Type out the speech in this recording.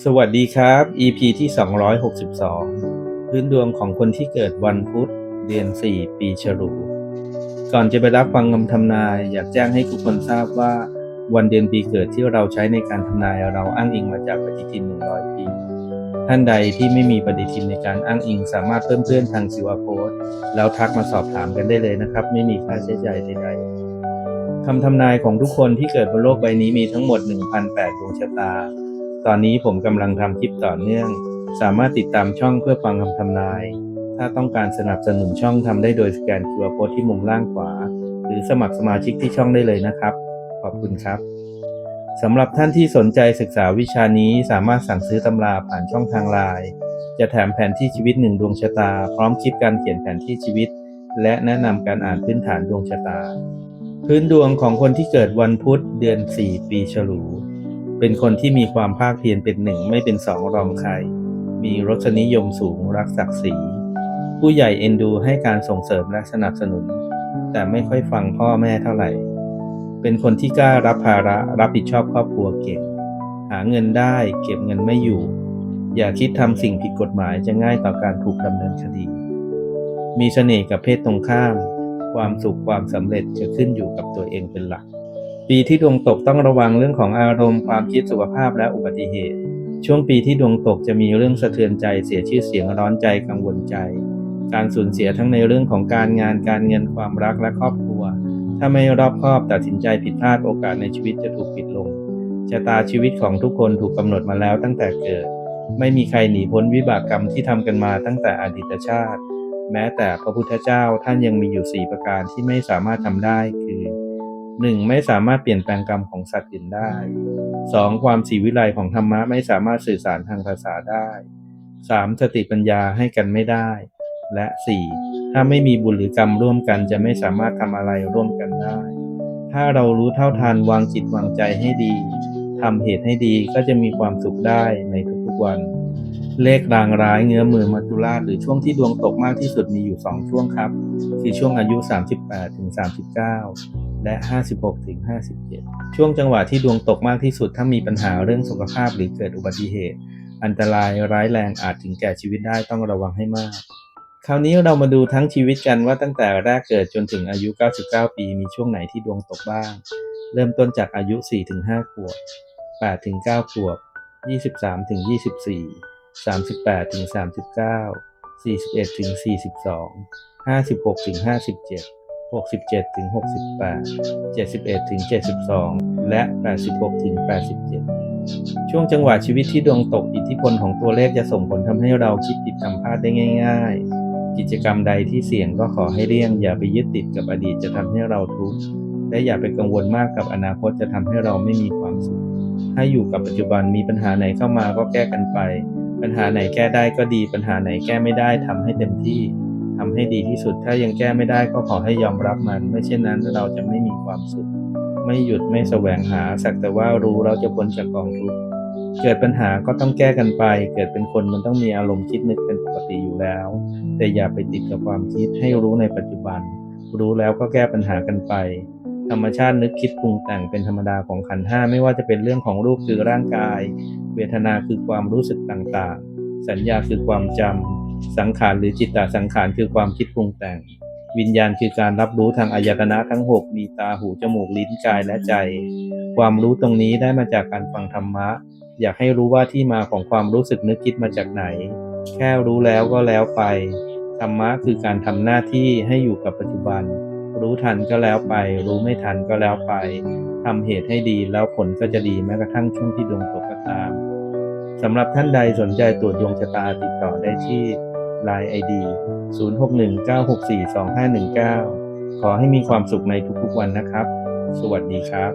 สวัสดีครับ EP ที่ 262 พื้นดวงของคนที่เกิดวันพุธ เดือน 4 ปีฉลู ก่อนจะไปรับฟังคำทำนาย อยากแจ้งให้ทุกคนทราบว่า วันเดือนปีเกิดที่เราใช้ในการทำนายเราอ้างอิงมาจากปฏิทิน 100 ปี ท่านใดที่ไม่มีปฏิทินในการอ้างอิงสามารถเพิ่มเพื่อนทาง QR Code แล้วทักมาสอบถามกันได้เลยนะครับ ไม่มีค่าใช้จ่ายใดๆคำทำนายของทุกคนที่เกิดบนโลกใบนี้มีทั้งหมด 1,008ดวงชะตา ตอนนี้ผมกำลังทำคลิปต่อเนื่อง สามารถติดตามช่องเพื่อฟังคำทำนาย ถ้าต้องการสนับสนุนช่องทำได้โดยสแกน QR Code ที่มุมล่างขวา หรือสมัครสมาชิกที่ช่องได้เลยนะครับ ขอบคุณครับสำหรับท่านที่สนใจศึกษาวิชานี้สามารถสั่งซื้อตำราผ่านช่องทางไลน์จะแถมแผนที่ชีวิตหนึ่งดวงชะตา พร้อมคลิปการเขียนแผนที่ชีวิต และแนะนำการอ่านพื้นฐานดวงชะตา พื้นดวงของคนที่เกิดวันพุธเดือน 4 ปีฉลู เป็นคนที่มีความภาคเพียรเป็นหนึ่งไม่เป็นสองรองใคร มีรสนิยมสูงรักศักดิ์ศรี ผู้ใหญ่เอ็นดูให้การส่งเสริมและสนับสนุน แต่ไม่ค่อยฟังพ่อแม่เท่าไหร่ เป็นคนที่กล้ารับภาระรับผิดชอบครอบครัวเก่ง หาเงินได้เก็บเงินไม่อยู่ อย่าคิดทำสิ่งผิดกฎหมายจะง่ายต่อการถูกดำเนินคดี มีเสน่ห์กับเพศตรงข้าม ความสุขความสำเร็จจะขึ้นอยู่กับตัวเองเป็นหลัก ปีที่ดวงตกต้องระวังเรื่องของอารมณ์ความคิดสุขภาพและอุบัติเหตุ ช่วงปีที่ดวงตกจะมีเรื่องสะเทือนใจเสียชื่อเสียงร้อนใจกังวลใจ การสูญเสียทั้งในเรื่องของการงานการเงินความรักและครอบครัว ถ้าไม่รอบคอบตัดสินใจผิดพลาดโอกาสในชีวิตจะถูกปิดลงชะตาชีวิตของทุกคนถูกกำหนดมาแล้วตั้งแต่เกิด ไม่มีใครหนีพ้นวิบากกรรมที่ทำกันมาตั้งแต่อดีตชาติ แม้แต่พระพุทธเจ้าท่านยังมีอยู่สี่ประการที่ไม่สามารถทำได้คือ 1. ไม่สามารถเปลี่ยนแปลงกรรมของสัตว์อื่นได้ 2. ความสีวิไลของธรรมะไม่สามารถสื่อสารทางภาษาได้ 3. สติปัญญาให้กันไม่ได้ และ 4. ถ้าไม่มีบุญหรือกรรมร่วมกันจะไม่สามารถทำอะไรร่วมกันได้ ถ้าเรารู้เท่าทันวางจิตวางใจให้ดีทำเหตุให้ดีก็จะมีความสุขได้ในทุกๆวัน เลขรางร้ายเงื้อมือมัจุราชหรือช่วงที่ดวงตกมากที่สุดมีอยู่ 2 ช่วงครับ คือช่วงอายุ 38ถึง39 และ 56-57 ช่วงจังหวะที่ดวงตกมากที่สุดถ้ามีปัญหาเรื่องสุขภาพหรือเกิดอุบัติเหตุ อันตรายร้ายแรงอาจถึงแก่ชีวิตได้ต้องระวังให้มาก คราวนี้เรามาดูทั้งชีวิตกันว่าตั้งแต่แรกเกิดจนถึงอายุ 99 ปีมีช่วงไหนที่ดวงตกบ้าง เริ่มต้นจากอายุ 4-5 ขวบ 8-9 ขวบ 23-24 38-39 41-42 56-57 67ถึง68 71ถึง72 และ 86ถึง87 ช่วงจังหวะชีวิตที่ดวงตกอิทธิพลของตัวเลขจะส่งผลทำให้เราคิดผิดทำพลาดได้ง่าย ๆ กิจกรรมใดที่เสี่ยงก็ขอให้เลี่ยง อย่าไปยึดติดกับอดีตจะทำให้เราทุกข์และอย่าไปกังวลมากกับอนาคตจะทำให้เราไม่มีความสุขให้อยู่กับปัจจุบันมีปัญหาไหนเข้ามาก็แก้กันไป ปัญหาไหนแก้ได้ก็ดี ปัญหาไหนแก้ไม่ได้ทำให้เต็มที่ ทำให้ดีที่สุด ถ้ายังแก้ไม่ได้ก็ขอให้ยอมรับมัน ไม่เช่นนั้นเราจะไม่มีความสุข ไม่หยุดไม่แสวงหา สักแต่ว่ารู้เราจะพ้นจากกองทุกข์เกิดปัญหาก็ต้องแก้กันไป เกิดเป็นคนมันต้องมีอารมณ์คิดนึกเป็นปกติอยู่แล้ว แต่อย่าไปติดกับความคิดให้รู้ในปัจจุบัน รู้แล้วก็แก้ปัญหากันไป ธรรมชาตินึกคิดปรุงแต่งเป็นธรรมดาของขันห้าไม่ว่าจะเป็นเรื่องของรูปคือร่างกาย เวทนาคือความรู้สึกต่างๆ สัญญาคือความจำ สังขารหรือจิตตสังขารคือความคิดปรุงแต่ง วิญญาณคือการรับรู้ทางอายตนะทั้ง 6 มีตาหูจมูกลิ้นกายและใจ ความรู้ตรงนี้ได้มาจากการฟังธรรมะ อยากให้รู้ว่าที่มาของความรู้สึกนึกคิดมาจากไหน แค่รู้แล้วก็แล้วไป ธรรมะคือการทำหน้าที่ให้อยู่กับปัจจุบัน รู้ทันก็แล้วไป รู้ไม่ทันก็แล้วไปทำเหตุให้ดีแล้วผลก็จะดีแม้กระทั่งช่วงที่ดวงตกก็ตามสำหรับท่านใดสนใจตรวจดวงชะตาติดต่อได้ที่ Line ID 0619642519 ขอให้มีความสุขในทุกๆวันนะครับ สวัสดีครับ